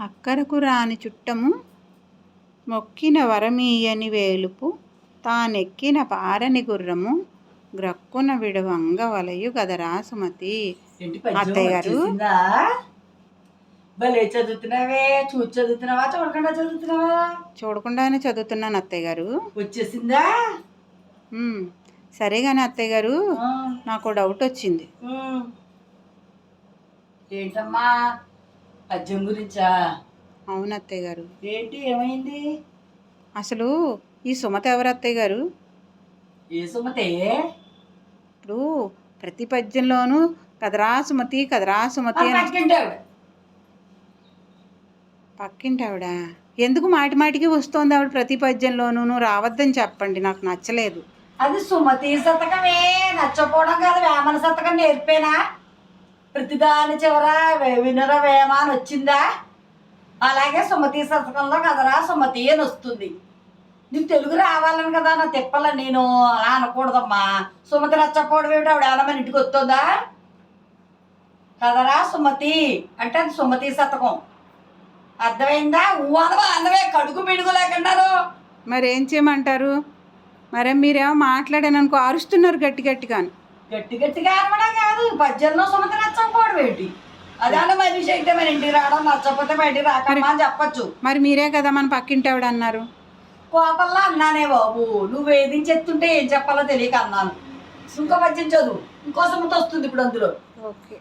అక్కరకు రాని చుట్టము మొక్కిన వరమీయని వేలుపు తానెక్కిన పారని గుర్రము గ్రక్కున విడవంగ వలయు గదరా సుమతి. అత్తయ్య గారు? భలే చదువుతున్నావే చూసి చదువుతున్నావా చూడకుండా చదువుతున్నావా? చూడకుండానే చదువుతున్నాను అత్తయ్య గారు వచ్చేసిందా సరే కానీ అత్తయ్య గారు నాకు డౌట్ వచ్చింది. ఏంటమ్మా? పద్యం గురించా? అవును అత్తయ్య గారు. ఏంటి ఏమైంది? అసలు ఈ సుమతి ఎవరు అత్తయ్య గారు? ఏ సుమతే? ఇప్పుడు ప్రతి పద్యంలోనూ కదరా సుమతి కదరా సుమతి అని పక్కింటి ఆవిడ. పక్కింటి ఆవిడ ఎందుకు మాటి మాటికి వస్తోంది ఆవిడ ప్రతి పద్యంలోనూ? నువ్వు రావద్దని చెప్పండి నాకు నచ్చలేదు. అది సుమతి శతకమే. నచ్చపోవడం కాదు వేమన శతకం నేర్పేనా? ప్రతిదాని చివర వినర వినుర వేమ అని వచ్చిందా? అలాగే సుమతి శతకంలో కదరా సుమతి అని వస్తుంది. నీకు తెలుగు రావాలని కదా నా తిప్పాల నేను అలా అనకూడదమ్మా. సుమతి రచ్చపోవడం ఏమిటి? ఆవిడ ఏమన్నా ఇంటికి వస్తుందా? కదరా సుమతి అంటే అది సుమతి శతకం. అర్థమైందా? ఊ అందమే కడుగు పిడుగు లేకున్నారు మరేం చేయమంటారు? మరి మీరేమో మాట్లాడాను అనుకో అరుస్తున్నారు గట్టి గట్టిగాను. గట్టి గట్టిగా అనడం కాదు పద్యంలో సుమతి నచ్చకపోవడం ఏంటి అదే మనిషి అయితే మన ఇంటికి రావడం నచ్చకపోతే బయటికి రాకమ్మా అని చెప్పచ్చు. మరి మీరే కదా మన పక్కింటి ఆవిడ అన్నారు. కోపంలో అన్నానే బాబు. నువ్వు వేధించెత్తుంటే ఏం చెప్పాలో తెలియక అన్నాను. ఇంకో పద్యం చదువు. ఇంకో సుమతి వస్తుంది ఇప్పుడు అందులో. ఓకే.